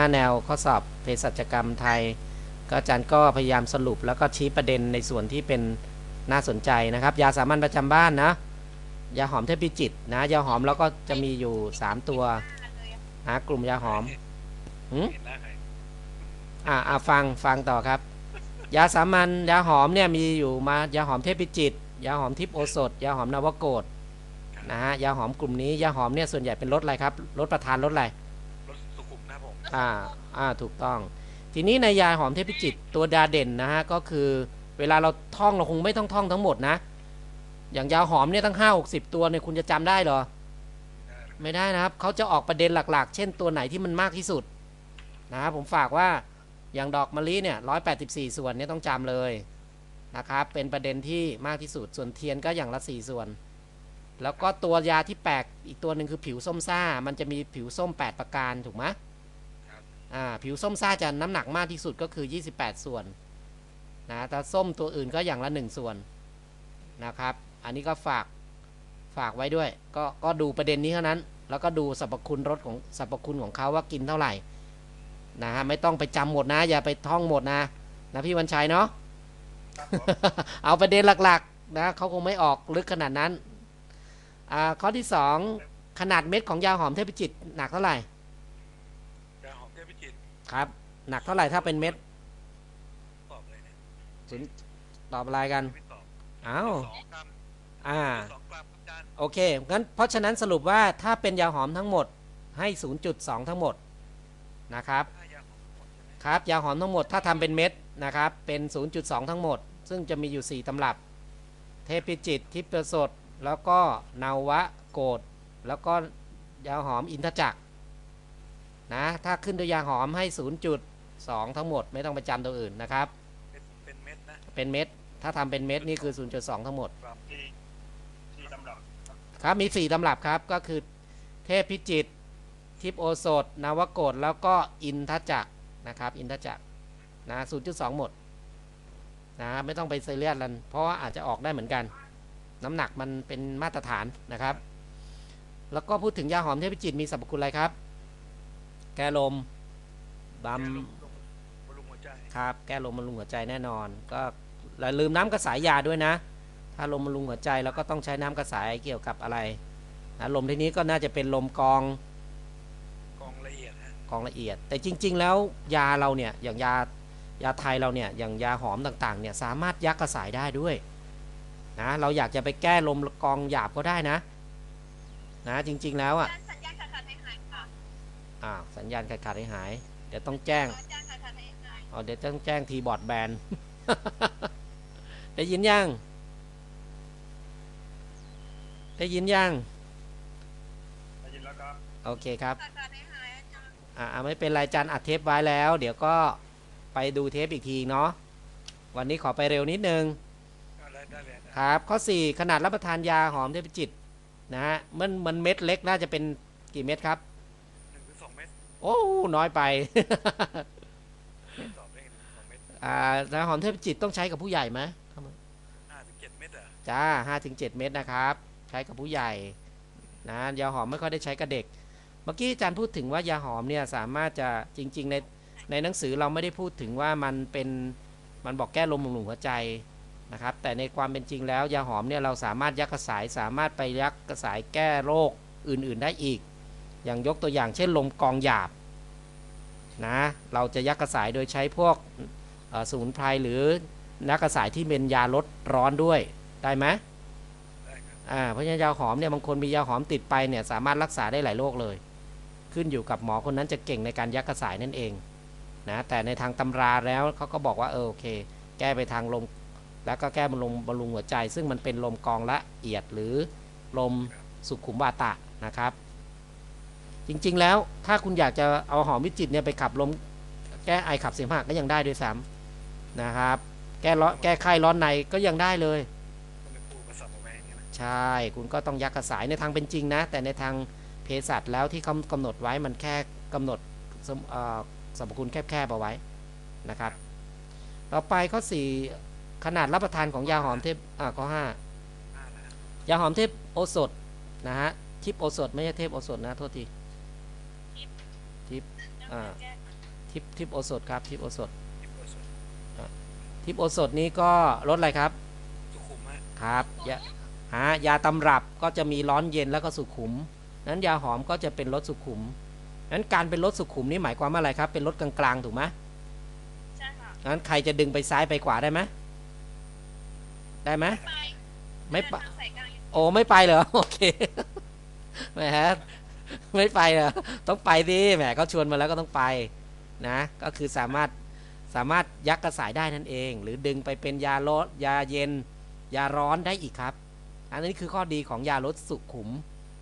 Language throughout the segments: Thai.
5 แนวข้อสอบเภสัชกรรมไทย ก็อาจารย์ก็พยายามสรุปแล้วก็ชี้ประเด็นในส่วนที่เป็นน่าสนใจนะครับ ยาสามัญประจำบ้านนะ ยาหอมเทพพิจิตนะ ยาหอมแล้วก็จะมีอยู่ 3 ตัวนะกลุ่มยาหอมหืมอ่าอ่าฟังฟังต่อครับ ยาสามัญยาหอมเนี่ยมีอยู่มายาหอมเทพพิจิตยาหอมทิพโอสถ ยาหอมนวโกฏนะฮะยาหอมกลุ่มนี้ยาหอมเนี่ยส่วนใหญ่เป็นรสอะไรครับรสประทานรสอะไร อ่าอ่าถูกต้อง ทีนี้ในยาหอมเทพพิจิตตัวดาเด่นนะฮะก็คือเวลาเราท่องเราคงไม่ต้องท่องทั้งหมดนะ อย่างยาหอมเนี่ยตั้งห้าหกสิบตัวเนี่ยคุณจะจำได้เหรอ ไม่ได้นะครับเขาจะออกประเด็นหลักๆ เช่นตัวไหนที่มันมากที่สุดนะครับผมฝากว่าอย่างดอกมะลิเนี่ยร้อยแปดสิบสี่ส่วนเนี่ยต้องจำเลยนะครับเป็นประเด็นที่มากที่สุดส่วนเทียนก็อย่างละสี่ส่วน แล้วก็ตัวยาที่แปลกอีกตัวหนึ่งคือผิวส้มซ่า มันจะมีผิวส้ม 8 ประการถูกไหม อ่าผิวส้มซ่าจะน้ำหนักมากที่สุดก็คือ 28 ส่วนนะแต่ส้มตัวอื่นก็อย่างละ 1 ส่วนนะครับ อันนี้ก็ฝากฝากไว้ด้วย ก็ก็ดูประเด็นนี้เท่านั้น แล้วก็ดูสรรพคุณรสของสรรพคุณของเขาว่ากินเท่าไหร่นะฮะไม่ต้องไปจำหมดนะ อย่าไปท่องหมดนะนะพี่วันชัยเนาะเอาประเด็นหลักๆนะเขาคงไม่ออกลึกขนาดนั้นอ่าข้อที่ 2 ขนาดเม็ดของยาหอมเทพจิตหนักเท่าไหร่ ยาหอมเทพพิจิตร ครับ หนักเท่าไหร่ถ้าเป็นเม็ดตอบเลยเนี่ยศูนย์ตอบอะไรกันไม่ตอบอ้าวสองกรัมอ่าสองกรัมครับอาจารย์โอเคงั้นเพราะฉะนั้นสรุปว่าถ้าเป็นยาหอมทั้งหมดให้ 0.2 ทั้งหมดนะครับถ้ายาหอมหมดใช่ไหมครับยาหอมทั้งหมดถ้าทำเป็นเม็ดนะครับเป็น 0.2 ทั้งหมด ซึ่งจะมีอยู่ 4ตำรับ เทพพิจิตรทิพย์ประสด แล้วก็นาวะโกดแล้วก็ยาหอมอินทจักร นะถ้าขึ้นด้วยยาหอมให้ 0.2 ทั้งหมด ไม่ต้องไปจำตัวอื่นนะครับเป็นเป็นเม็ดนะเป็นเม็ดถ้าทำเป็นเม็ดนี่คือ 0.2 ทั้งหมดกรัมที่ที่ตำรับครับมี 4ตำรับครับก็คือเทพพิจิตรทิพย์โอสถ นวโกฏแล้วก็อินทจักรนะครับ อินทจักรนะ 0.2 หมดนะไม่ต้องไปเซเรียสลันเพราะว่าอาจจะออกได้เหมือนกัน น้ำหนักมันเป็นมาตรฐานนะครับ แล้วก็พูดถึงยาหอมเทพพิจิตรมีสรรพคุณอะไรครับแก้ลมบำบำรุงบำรุงหัวใจครับ แก้ลมบำรุงหัวใจแน่นอน ก็อย่าลืมน้ำกระสายยาด้วยนะ ถ้าลมบำรุงหัวใจเราก็ต้องใช้น้ำกระสายเกี่ยวกับอะไรนะลมที่นี้ก็น่าจะเป็นลมกรองกองละเอียดฮะกรองละเอียด แต่จริง ๆ แล้วยาเราเนี่ยอย่างยายาไทยเราเนี่ยอย่างยาหอมต่างๆเนี่ยสามารถยักกระสายได้ด้วยนะเราอยากจะไปแก้ลมกรองหยาบก็ได้นะ นะจริง ๆ แล้วอะ อ้าวสัญญาณขาดขาดหายหาย เดี๋ยวต้องแจ้งสัญญาณขาดขาดหายหายอ๋อเดี๋ยวต้องแจ้งทีบอร์ดแบนได้ยินยัง ได้ยินยังได้ยินแล้วครับ โอเคครับขาดขาดหายหายอาจารย์อ่าอ่าไม่เป็นไรจันอัดเทปไว้แล้ว เดี๋ยวก็ไปดูเทปอีกทีเนาะ วันนี้ขอไปเร็วนิดนึงได้ได้เลยนะครับ ข้อ 4 ขนาดรับประทานยาหอมเทพจิตรนะฮะมันมันเม็ดเล็กน่าจะเป็นกี่เม็ดครับ หนึ่งถึงสองเม็ด โอ้น้อยไปตอบได้หนึ่งถึงสองเม็ดอ่ายาหอมเทพจิตรต้องใช้กับผู้ใหญ่ไหมห้าถึงเจ็ดเม็ดเหรอะจ้าห้าถึงเจ็ดเม็ดนะครับ ใช้กับผู้ใหญ่นะยาหอมไม่ค่อยได้ใช้กับเด็ก เมื่อกี้อาจารย์พูดถึงว่ายาหอมเนี่ยสามารถจะจริง ๆ ในในหนังสือเราไม่ได้พูดถึงว่ามันเป็นมันบอกแก้ลมบำรุงหัวใจนะครับ แต่ในความเป็นจริงแล้วยาหอมเนี่ยเราสามารถยักกระสายสามารถไปยักกระสายแก้โรคอื่น ๆ ได้อีก อย่างยกตัวอย่างเช่นลมกองหยาบนะเราจะยักกระสายโดยใช้พวกเอ่อสมุนไพรหรือนักกระสายที่เป็นยาลดร้อนด้วยได้ไหมได้ครับอ่าเพราะฉะนั้นยาหอมเนี่ยบางคนมียาหอมติดไปเนี่ยสามารถรักษาได้หลายโรคเลย ขึ้นอยู่กับหมอคนนั้นจะเก่งในการยักกระสายนั่นเองนะแต่ในทางตำราแล้วเขาก็บอกว่าเออโอเค แก้ไปทางลมแล้วก็แก้บำรุงบำรุงหัวใจ ซึ่งมันเป็นลมกรองละเอียดหรือลมสุขุมบาตะนะครับ จริงๆแล้วถ้าคุณอยากจะเอาหอมวิจิตเนี่ยไปขับลมแก้ไอขับเสมหะก็ยังได้ด้วยซ้ำนะครับ แก้ร้อนแก้ไข้ร้อนในก็ยังได้เลย ใช่ คุณก็ต้องยักกระสายในทางเป็นจริงนะ แต่ในทางเภสัชแล้วที่เขากำหนดไว้มันแค่กำหนดสมเอ่อสรรพคุณแคบๆเอาไว้นะครับ ต่อไปข้อ 4 ขนาดรับประทานของยาหอมเทพอ่าข้อห้าแล้วฮะ5ยาหอมเทพโอสถนะฮะทิพโอสถไม่ใช่เทพโอสถนะโทษที ทิพย์อ่าแก้ทิปทิปโอสถครับทิปโอสถยิบเปอร์เซ็นต์ทิปโอสถนี้ก็ลดอะไรครับสุขุมฮะครับยาหายาตำรับก็จะมีร้อนเย็นแล้วก็สุขุม นั้นยาหอมก็จะเป็นรสสุขุมนั้นการเป็นรสสุขุมนี่หมายความว่าอะไรครับ เป็นรสกลางๆถูกไหมใช่ค่ะนั้นใครจะดึงไปซ้ายไปขวาได้ไหมได้ไหมไปไม่ปะทางสายกลางยังโอ้ไม่ไปเหรอโอเคแหม ไม่ไปเหรอต้องไปดิแหมเขาชวนมาแล้วก็ต้องไปนะ ก็คือสามารถสามารถยักกระสายได้นั่นเอง หรือดึงไปเป็นยาลดยาเย็น ยาร้อนได้อีกครับ อันนี้คือข้อดีของยาลดสุขุม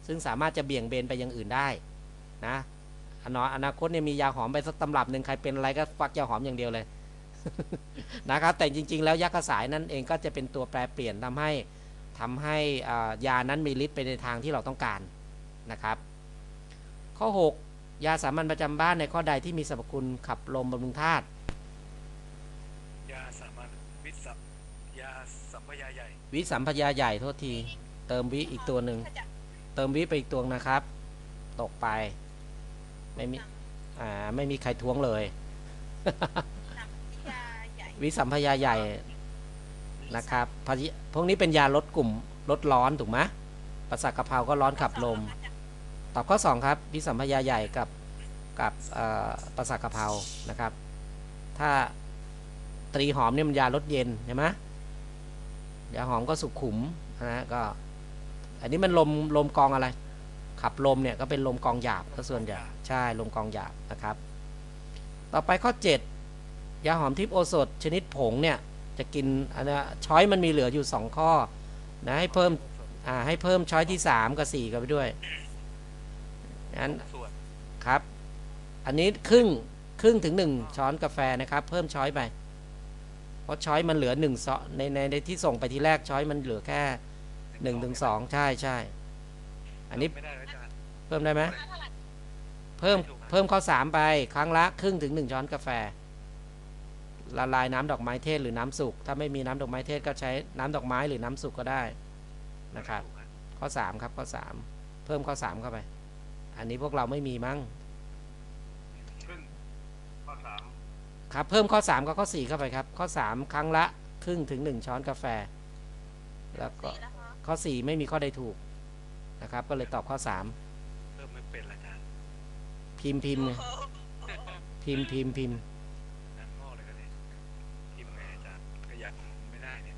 ซึ่งสามารถจะเบี่ยงเบนไปอย่างอื่นได้นะอนอนาคตเนี่ยมียาหอมไปสักตำรับหนึ่งใครเป็นอะไรก็ฟักยาหอมอย่างเดียวเลยนะครับ แต่จริง ๆ แล้วยักกระสายนั่นเองก็จะเป็นตัวแปรเปลี่ยนทำให้ทำให้ยานั้นมีฤทธิ์ไปในทางที่เราต้องการนะครับ ข้อ 6 ยาสามัญประจำบ้านในข้อใดที่มีสรรพคุณขับลมบำรุงธาตุยาสามัญวิสับยาสัมพยาใหญ่ วิสัมพยาใหญ่โทษที เติมวิอีกตัวหนึ่งขจัดเติมวิไปอีกตัวนะครับ ตกไปไม่มีอ่าไม่มีใครท้วงเลยน้ำยาใหญ่วิสัมพยาใหญ่นะครับพยพวกนี้เป็นยาลดกลุ่มลดร้อนถูกไหมประสาทกะเพราก็ร้อนขับลม ตอบข้อ 2 ครับวิสัมพยาใหญ่กับกับประสาทกะเพรานะครับ ถ้าตรีหอมเนี่ยมันยาลดเย็นใช่ไหมยาหอมก็สุขุมนะก็ อันนี้มันลมลมกองอะไร ขับลมเนี่ยก็เป็นลมกองหยาบก็ส่วนใหญ่ใช่ลมกองหยาบนะครับ ต่อไปข้อ 7 ยาหอมทิพโอสถชนิดผงเนี่ยจะกินอันนี้ช้อยมันมีเหลืออยู่ 2 ข้อนะให้เพิ่มอ่าให้เพิ่มช้อยที่ 3 กับ 4 กันไปด้วย นั้นส่วนครับ อันนี้ครึ่งครึ่งถึง1ช้อนกาแฟนะครับ เพิ่มช้อยไป เพราะช้อยมันเหลือ1ซอในในในที่ส่งไปทีแรกช้อยมันเหลือแค่1ถึง2ใช่ใช่อันนี้ไม่ได้ไว้จานเพิ่มได้ไหมเท่าไหร่เพิ่มเพิ่มข้อ3ไปครั้งละครึ่งถึง1ช้อนกาแฟ ละลายน้ำดอกไม้เทศหรือน้ำสุกถ้าไม่มีน้ำดอกไม้เทศก็ใช้น้ำดอกไม้หรือน้ำสุกก็ได้นะครับถูกฮข้อ3ครับข้อ3เพิ่มข้อ3เข้าไป อันนี้พวกเราไม่มีมั้งครึ่งข้อสามครับเพิ่มข้อ 3 กับข้อ 4 เข้าไปครับ ข้อ 3 ครั้งละครึ่งถึง 1 ช้อนกาแฟ แล้วก็สี่แล้วคะข้อ 4 ไม่มีข้อใดถูกนะครับ ก็เลยตอบข้อเพิ่มไม่เป็นละจาน3พิมพ์พิมพ์ไงโอ้โหพิมพ์พิมพ์พิมพ์นั่งงอเลยกันเลยทิมไงอาจารย์ขยันไม่ได้เนี่ย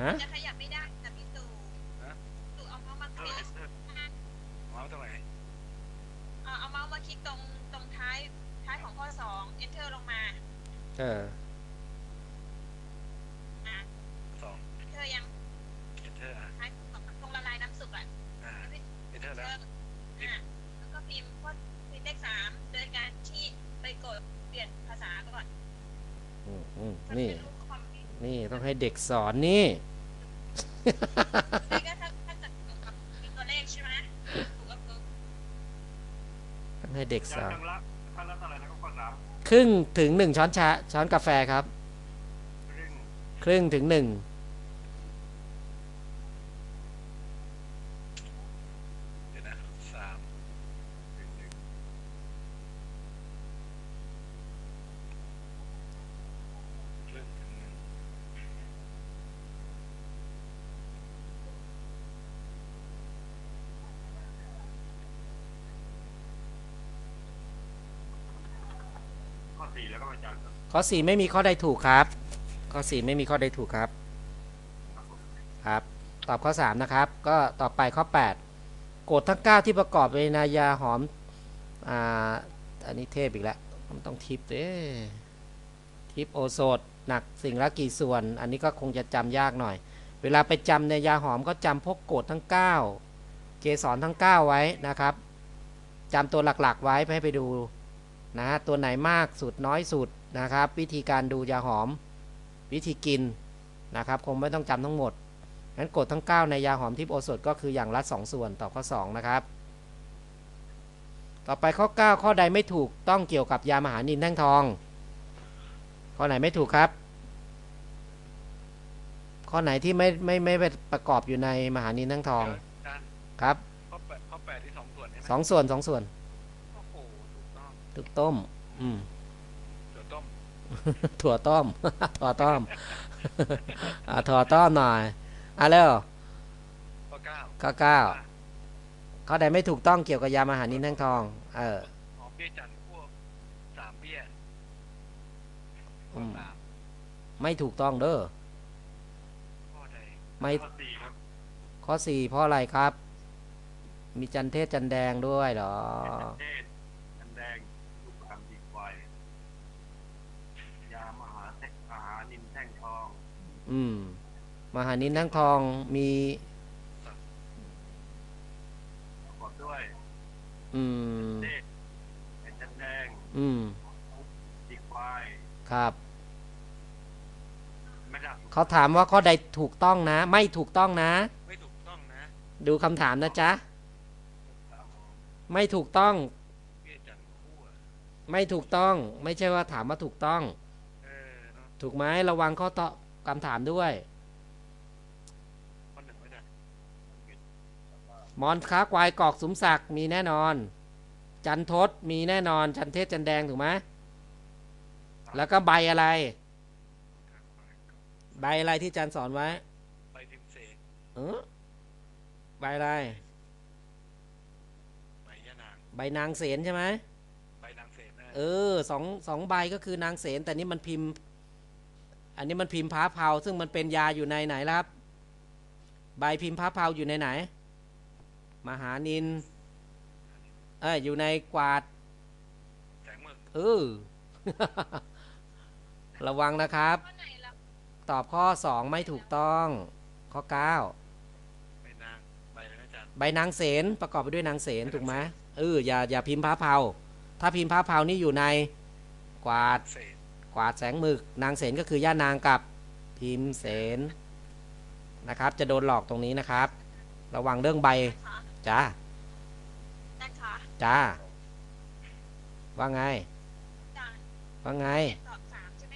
ฮะจะขยับไม่ได้แต่พี่ตู่ ฮะ ตู่เอาเมาส์มาค เอ ลิ อก เออเมาส์ตรงไหน เอา เอาเมาส์มาคลิกตรงตรงท้ายท้ายของข้อสอง enter ลงมาเอออะ สอง enter ยังเอนเตอร์อะท้ายของตรงละลายน้ำสุกอะ อ่าแล้วเอนเตอร์เอแล้วออะแล้วก็พิมพ์ข้อพิมพ์เลขสามโดยการที่ไปกดเปลี่ยนภาษาก่อนอืมอืมถ้านี่ เป็นรูปความผิดนี่ต้องให้เด็กสอนนี่ นี่ก็ถ้าถ้าเกิดมีตัวเลขใช่ไหมถูกก็คือ ต้องให้เด็กสอนครั้งละครั้งละเท่าไหร่นะข้อสามครึ่งถึงหนึ่งช้อนชาช้อนกาแฟครับ ครึ่งถึงหนึ่ง เดี๋ยวนะสามครึ่งหนึ่งครึ่งถึงหนึ่ง ข้อสี่แล้วก็อาจารย์ครับข้อสี่ไม่มีข้อใดถูกครับ ข้อสี่ไม่มีข้อใดถูกครับ ครับ ตอบข้อสามนะครับ ก็ต่อไปข้อแปดโกรดทั้งเก้าที่ประกอบไปในยาหอม อ่า อันนี้เทพอีกแล้ว มันต้องทิปเด้ทิปโอโซดหนักสิ่งละกี่ส่วน อันนี้ก็คงจะจำยากหน่อย เวลาไปจำในยาหอมก็จำพวกกรดทั้ง 9 เกสรทั้ง 9 ไว้นะครับจำตัวหลักๆไว้ให้ไปดู นะฮะตัวไหนมากสุดน้อยสุดนะครับ วิธีการดูยาหอมวิธีกินนะครับ คงไม่ต้องจำทั้งหมดงั้นกรดทั้ง 9 ในยาหอมทิพย์โอสถก็คืออย่างละ 2 ส่วนต่อข้อ 2 นะครับ ต่อไปข้อ 9 ข้อใดไม่ถูกต้องเกี่ยวกับยามหานินแท่งทอง ข้อไหนไม่ถูกครับ ข้อไหนที่ไม่ไม่ไม่ไม่ประกอบอยู่ในมหานินแท่งทองอาจารย์ครับข้อแปดข้อแปดที่สองส่วนใช่ไหมสองส่วนสองส่วน โอ้โหถูกต้องถูกต้ม อืมถั่วต้ม ถั่วต้มอะถั่วต้มหน่อยอะเร็วข้อเก้าข้อเก้าข้อใดไม่ถูกต้องเกี่ยวกับยามอาหารนินทั้งทอง เออหอมเบี้ยจันทร์พวกสามเบี้ยอืมสามไม่ถูกต้องเด้อข้อใดไม่ข้อสี่ครับข้อสี่เพราะอะไรครับ มีจันเทศจันแดงด้วยเหรอเทศอันแดงลูกคำดีควายยามหาเทคอาหารนินแท่งทอง อืม มหานินทั้งทองมีประกอบด้วย อืมเทศเป็นจันแดงอืมดีควาย ครับ ไม่ดับเขาถามว่าข้อใดถูกต้องนะ ไม่ถูกต้องนะ ไม่ถูกต้องนะดูคำถามนะจ๊ะ ไม่ถูกต้อง เบี้ยจันทร์คู่อะไม่ถูกต้อง ไม่ใช่ว่าถามว่าถูกต้อง เออเนอะถูกไหมระวังข้อตอบ คำถามด้วยข้อหนึ่งไม่ได้มอนค้าควายกอกสุมศักดิ์มีแน่นอน จันทศมีแน่นอนจันเทศจันแดงถูกไหมแล้วก็ใบอะไร ใบอะไรที่จันสอนไว้ใบพิมพ์เสกเออใบอะไรใบยะนางใบนางเสนใช่ไหมใบนางเสนนะเออสองสองใบก็คือนางเสนแต่นี่มันพิมพ์ อันนี้มันพิมพ์พ้าเผาซึ่งมันเป็นยาอยู่ในไหนล่ะครับ ใบพิมพ์พ้าเผาอยู่ในไหน มหานินเอ้ยอยู่ในกวาดแสงหมึกเออระวังนะครับข้อไหนล่ะตอบข้อ2ไม่ถูกต้อง ข้อ9ใบนางใบอะไรนะอาจารย์ใบนางเสนประกอบไปด้วยนางเสนถูกไหมเอออย่าอย่าพิมพ์พ้าเผาถ้าพิมพ์พ้าเผานี่อยู่ในกวาดเสน กวาดแสงหมึก นางเสนก็คือย่านางกับพิมพ์เสนนะครับ จะโดนหลอกตรงนี้นะครับ ระวังเรื่องใบคะจ้านั่นคะจ้า ว่าไงอาจารย์ว่าไงเจ็ดตอบสามใช่ไหม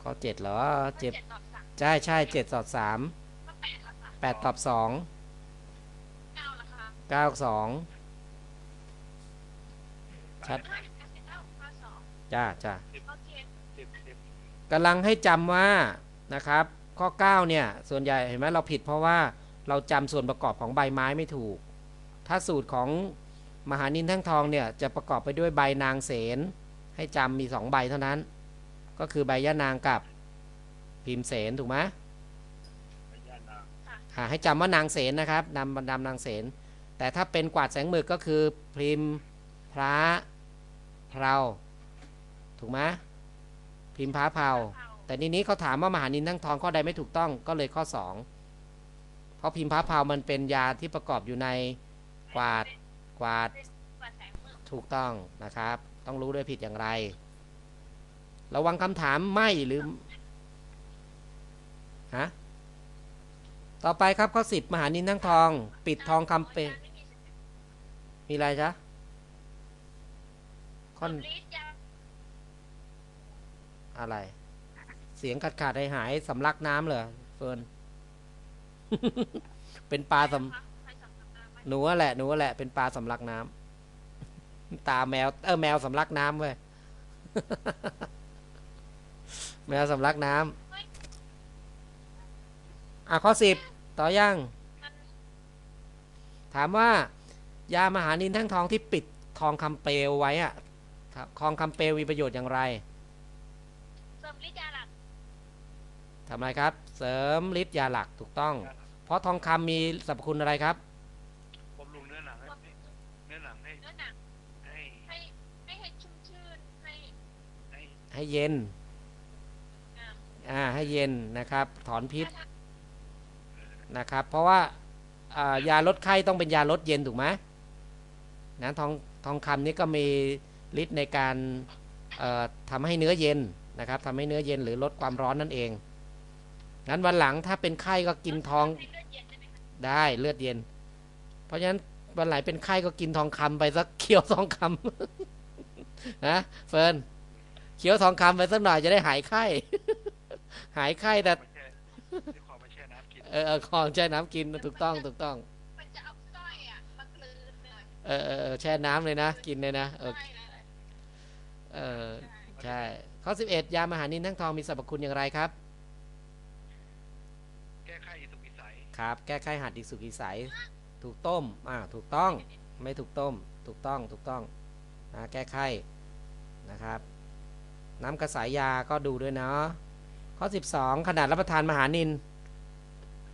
ข้อเจ็ดเหรอข้อเจ็ดเจ็ดตอบสามใช่ใช่เจ็ดตอบสามข้อแปดละคะแปดตอบสองเก้าละคะเก้าสองชัดห้าสิบเก้าข้อสองจ้าจ้า ข้อเจ็ด สิบสิบ กำลังให้จำว่านะครับ ข้อ9เนี่ยส่วนใหญ่เห็นไหมเราผิดเพราะว่าเราจำส่วนประกอบของใบไม้ไม่ถูก ถ้าสูตรของมหานินทั้งทองเนี่ยจะประกอบไปด้วยใบนางเสนให้จำมี2ใบเท่านั้น ก็คือใบยะนางกับพิมพ์เสนถูกไหมพญานางอ่าให้จำว่านางเสนนะครับนำบรรดานางเสนแต่ถ้าเป็นกวาดแสงหมึกก็คือพิมพ์พระเพราถูกไหม พิมพ์พระเพาเผาแต่ทีนี้เขาถามว่ามหานินทั้งทองข้อใดไม่ถูกต้องก็เลยข้อ2เพราะพิมพ์พระเพรามันเป็นยาที่ประกอบอยู่ในกวาดกวาดถูกต้องนะครับ ต้องรู้ด้วยผิดอย่างไร ระวังคำถามไม่หรือฮะต่อไปครับข้อสิบมหานินทั้งทอง ปิดทองคำเปลอาจารย์ไม่มีมีอะไรจ๊ะข้อสำลียา อะไร เสียงขาดขาดหายหายสำลักน้ำเหรอเฟิร์นเป็นปลาสำหนูแหละหนูแหละ เป็นปลาสำลักน้ำตาแมว เออแมวสำลักน้ำเว้ยแมวสำลักน้ำอะข้อสิบต่อยัง ถามว่า ยามหานินทั้งทองที่ปิดทองคำเปลวไว้อะทองคำเปลวมีประโยชน์อย่างไร ริมฤทธิ์ยาหลักทำไรครับ เสริมฤทธิ์ยาหลักถูกต้อง เพราะทองคำมีสรรพคุณอะไรครับ บำรุงเนื้อหนังให้บำรุงเนื้อหนังให้เนื้อหนังให้ให้ให้ให้ชุ่มชื่นให้ให้ให้เย็น อ่าอ่า ให้เย็นนะครับ ถอนพิษถ้านะครับ เพราะว่าอ่ายาลดไข้ต้องเป็นยาลดเย็นถูกไหมนะทองทองคำนี่ก็มีฤทธิ์ในการเอ่อทำให้เนื้อเย็น นะครับทำให้เนื้อเย็นหรือลดความร้อนนั่นเองงั้นวันหลังถ้าเป็นไข้ก็กินทองให้เลือดเย็นได้ไหมคะได้เลือดเย็น เพราะฉะนั้นวันไหนเป็นไข้ก็กินทองคำไปสักเคี้ยวทองคำนะเฟิร์นเคี้ยวทองคำไปสักหน่อยจะได้หายไข้ หายไข้แต่ไม่ใช่ที่ขอมาแช่น้ำกินเออเออคลองแช่น้ำกินถูกต้องถูกต้องมันจะเอาสร้อยอะมากลืนเลยเออเออเออแช่น้ำเลยนะ กินเลยนะเออใช่เลยเออใช่ ข้อ 11 ยามหานินทั้งทองมีสรรพคุณอย่างไรครับ แก้ไขอิสุกอิสัยครับ แก้ไขหัดดิกสุกิสัย ถูกต้มอ่าถูกต้องไม่ถูกต้ม ถูกต้องถูกต้องนะแก้ไขนะครับ น้ำกระสายยาก็ดูด้วยเนาะข้อ 12 ขนาดรับประทานมหานิน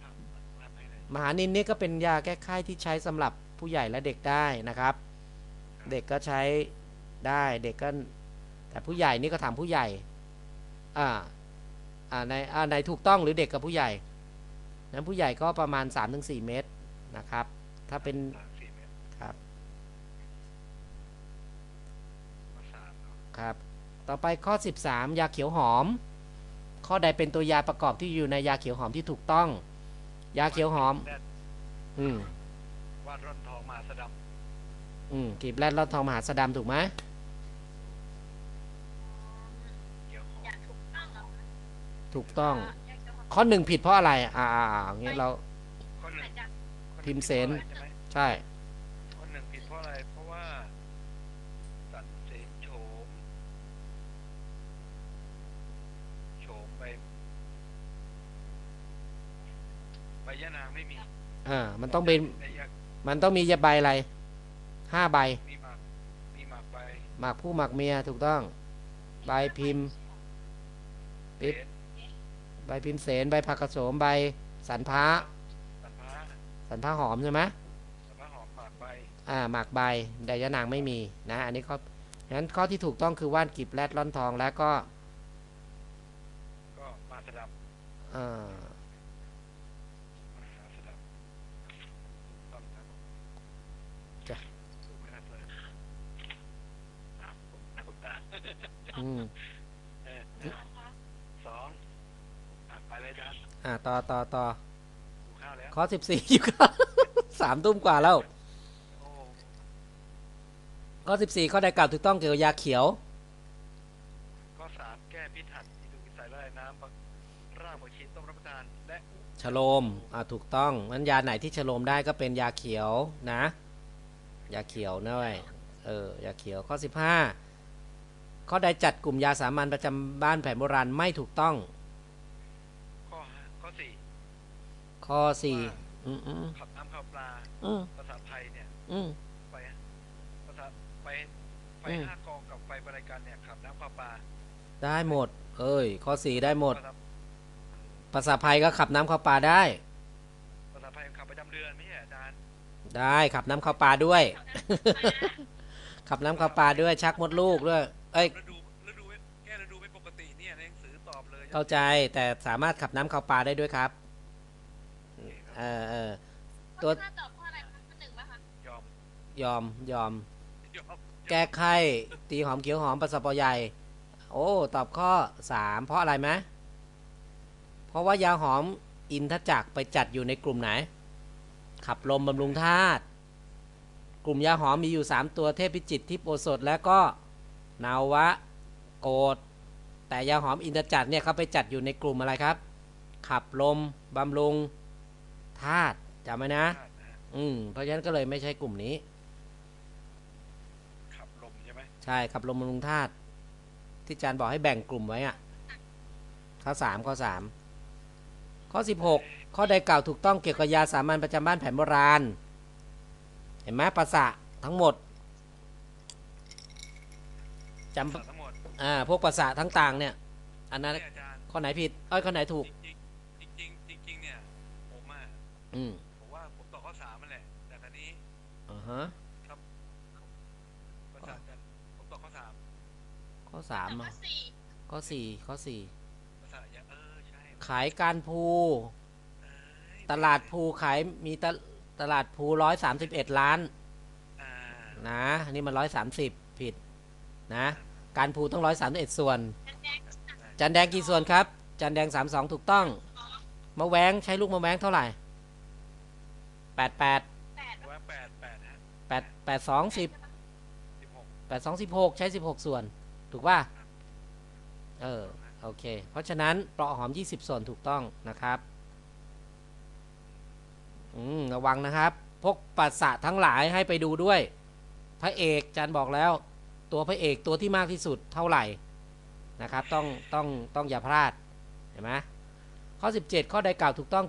ครับรับให้เลยมหานินนี่ก็เป็นยาแก้ไข้ที่ใช้สำหรับผู้ใหญ่และเด็กได้นะครับ เด็กก็ใช้ได้เด็กก็ แต่ผู้ใหญ่นี่ก็ถามผู้ใหญ่อ่าอ่าในอ่าในถูกต้องหรือเด็กกับผู้ใหญ่นั้นผู้ใหญ่ก็ประมาณ 3-4 เมตรนะครับ ถ้าเป็นสามสี่เมตรครับข้อสามเนาะครับ ต่อไปข้อ 13 ยาเขียวหอม ข้อใดเป็นตัวยาประกอบที่อยู่ในยาเขียวหอมที่ถูกต้อง ยาเขียวหอมแรดอืมวาดร่อนทองมหาสะดอืมกลีบแรดลอดทองมหาสะดำถูกไหมำเกี่ยวของ อยากถูกต้องเหรอ ถูกต้องอยากจะขอข้อหนึ่งผิดเพราะอะไร อ่าอ่าอ่าอย่างงี้เราข้อหนึ่งอาจจะข้อหพิมพ์เสนผิดพราะอะไรใช่ไหมใช่ข้อหนึ่งผิดเพราะอะไร เพราะว่าสันเสนโฉมโฉมใบใบยะนางไม่มีอ่ามันต้องเป็นแต่อยากมันต้องมียาใบอะไรห้าใบมีหมากมีหมากใบหมากผู้หมากเมียถูกต้อง ใบพิมพ์ปิ๊บเสน ใบพิมพ์เสนใบผักกระโสมใบสันพ้าสันพ้าสันพ้าหอมใช่ไหมสันพ้าหอมหมากใบอ่าหมากใบไดยะนางไม่มีนะอันนี้ข้องั้นข้อที่ถูกต้องคือว่านกีบแรดล่อนทองแล้วก็ก็มาสะดับเอ่อมาสะดับต้องครับจ้ะถูกไหมครับเลยอะผมนะคุณตา อืม เออสองอะไปเลย อาจารย์อ่าต่อต่อต่อดูข้าวแล้วข้อสิบสี่อยู่ครับสามตุ้มกว่าแล้วโอ้ข้อสิบสี่ข้อใดกล่าวถูกต้องเกี่ยวกับยาเขียว ข้อสามแก้พิษหัดที่ดูกินใส่ละลายน้ำปักรากผักชีต้มรับประทานและชโลมอ่าถูกต้องงั้นยาไหนที่ชโลมได้ก็เป็นยาเขียวนะ ยาเขียวนะเว้ยเออยาเขียวข้อสิบห้าข้อใดจัดกลุ่มยาสามัญประจำบ้านแผนโบราณไม่ถูกต้องข้อห้าข้อ สี่ข้อสี่อืมอืมขับน้ำข้าวปลาอืมภาษาไทยเนี่ยอืมไฟภาษาไฟไฟอืมห้ากองกับไฟบริการเนี่ยขับน้ำข้าวปลาได้หมด เอ้ย ข้อสี่ได้หมด ภาษาภาษาไทยก็ขับน้ำเข้าปลาได้ ภาษาไทยขับประจำเดือนไม่ใช่อาจารย์ได้ขับน้ำเข้าปลาด้วย ขับน้ำเข้าปลาด้วยชักมดลูกด้วย เอ้ย เลยเข้าใจแต่สามารถขับน้ำเข้าปลาได้ด้วยครับโอเคครับ เออเออตัวถ้าตอบข้ออะไรข้อหนึ่งป่ะคะยอมยอมยอม ยอมแก้ไข้ตีหอมเขียวหอมปลาสปอใหญ่ โอ้ ตอบข้อสามเพราะอะไรไหมเพราะว่ายาหอมอินทจักรไปจัดอยู่ในกลุ่มไหน ขับลมบำรุงธาตุกลุ่มยาหอมมีอยู่ 3 ตัวเทพพิจิตรทิพย์โอสถ และก็นาวะ โกด แต่ยาหอมอินทจักรเนี่ยเขาไปจัดอยู่ในกลุ่มอะไรครับ ขับลมบำรุงธาตุจำไว้นะนะฮะอืมเพราะฉะนั้นก็เลยไม่ใช่กลุ่มนี้ ขับลมใช่ไหมใช่ขับลมบำรุงธาตุที่อาจารย์บอกให้แบ่งกลุ่มไว้อะข้อสามข้อสามข้อสิบหกข้อใดกล่าวถูกต้องเกี่ยวกับยาสามัญประจำบ้านแผนโบราณ เห็นไหมภาษาทั้งหมดจภาษาทั้งหมดำ อ่าพวกภาษาทั้งต่างเนี่ย อันนั้นเนี่ยอาจารย์ข้อไหนผิดเอ้ยข้อไหนถูก จริงจริงๆจริงๆจริงๆเนี่ยผมอะอืมผมว่าผมตอบข้อสามมันแหละแต่ตอนนี้อ่าฮะภาษาอาจารย์ผมตอบข้อสามข้อสามข้อะอสี่ข้อสี่ข้อสี่ภาษาอย่าเออใช่ขายการภูเอ้ยตลาดภูขายมีตะตลาดภูร้อยสามสิบเอ็ดล้านอ่านะอันนี่มันร้อยสามสิบผิดนะ การภูต้องร้อยสามสิบเอ็ดส่วนแดงจันแดงกี่ส่วนครับ จันแดงสามสองถูกต้อง มะแวงใช้ลูกมะแวงเท่าไหร่แปดแปดแปดว่าแปดแปดฮะแปดแปดสองสิบสิบหกแปดสองสิบหกใช้สิบหกส่วน ถูกป่ะ เออ โอเค เพราะฉะนั้นเปราะหอมยี่สิบส่วนถูกต้องนะครับ อืม ระวังนะครับ พวกปัสสะทั้งหลายให้ไปดูด้วย พระเอกจันบอกแล้ว ตัวพระเอกตัวที่มากที่สุดเท่าไหร่นะครับต้องต้องต้องอย่าพลาดเห็นไหมข้อ 17 ข้อใดกล่าวถูกต้อง